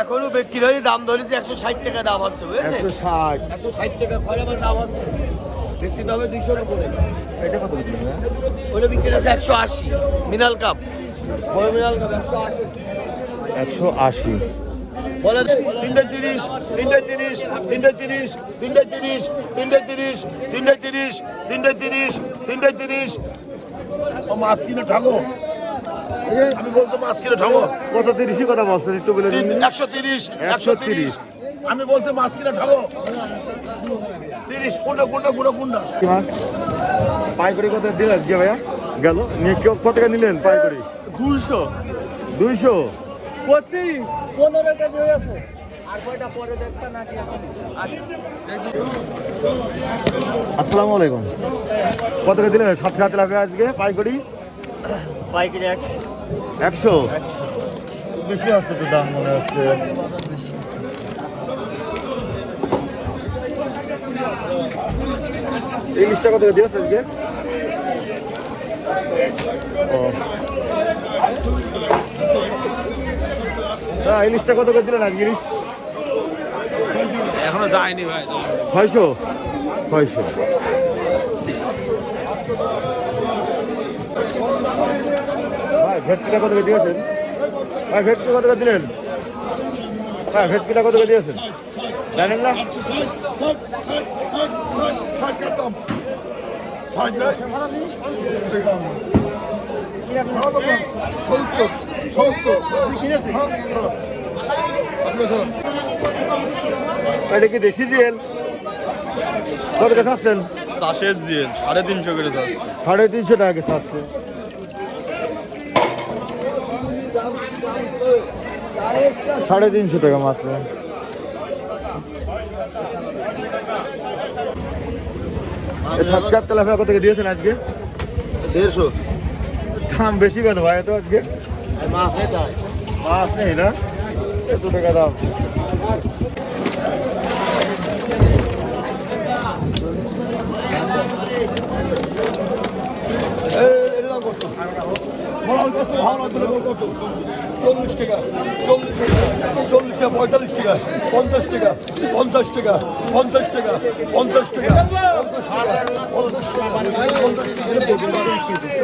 এখনও বিক্রি হয়ে দাম ধরেছে একশো ষাট টাকা দাম হচ্ছে বুঝেছেন? একশো ষাট। টাকা খয়রা দাম হচ্ছে। বিক্রি হবে দুইশোর উপরে। এটা কত করে ওটা বিক্রি আছে একশো আশি। মিনাল কাপ। বড় মিনাল কাপ একশো আশি। একশো আশি। বলেন। তিনটে তিরিশ তিনটে তিরিশ তিনটে তিরিশ তিনটে তিরিশ তিনটে তিরিশ তিনটে তিরিশ তিনটে তিরিশ তিনটে তিরিশ ও মাছ কিনে ঠাগো আমি বলছি মাছ কিনে ঠাগো কত তিরিশই কথা বলছেন একটু বলে একশো তিরিশ একশো তিরিশ। আমি বলছি মাছ কিনে ঠাগো তিরিশ কোনটা কোনটা কোনটা কোনটা কি মাছ পাইকারি কত দিলেন যে ভাইয়া? গেল। নিয়ে কেউ কত টাকা নিলেন পাইকারি? দুইশো। দুইশো? করছি পনেরো কেজি হয়ে আছে। আর কয়টা পরে দেখবা নাকি এখন? আসসালামু আলাইকুম। কত করে দিলেন? সাত সাত লাখ আজকে পাইকারি? পাইকারি একশো। একশো? বেশি আসছে তো দাম মনে হচ্ছে। ইলিশটা কত করে দিয়েছে আজকে? হ্যাঁ ইলিশটা কত করে দিলেন আজকে? ইলিশ এখনও যায়নি ভাই ছয়শো? ছয়শো। ভাই ভেটকিটা কত করে দিয়েছেন? ভাই ভেটকি কত দিলেন? ভাই ভেটকিটা কত করে দিয়েছেন? জানেন না? এটা কি দেশি জিয়েল কত করে খাচ্ছেন চাষের জিল সাড়ে তিনশো করে যাচ্ছে সাড়ে তিনশো টাকা খাচ্ছে সাড়ে তিনশো টাকা মাত্র। সাতকার কত দিয়েছেন আজকে? দেড়শো। দাম বেশি কেন ভাই তো আজকে? মাছ নেই তাই। মাছ নেই না? এত টাকা দাম টাকা চল্লিশ টাকা পঁয়তাল্লিশ টাকা পঞ্চাশ টাকা পঞ্চাশ টাকা পঞ্চাশ টাকা পঞ্চাশ টাকা পঞ্চাশ টাকা পঞ্চাশ টাকা।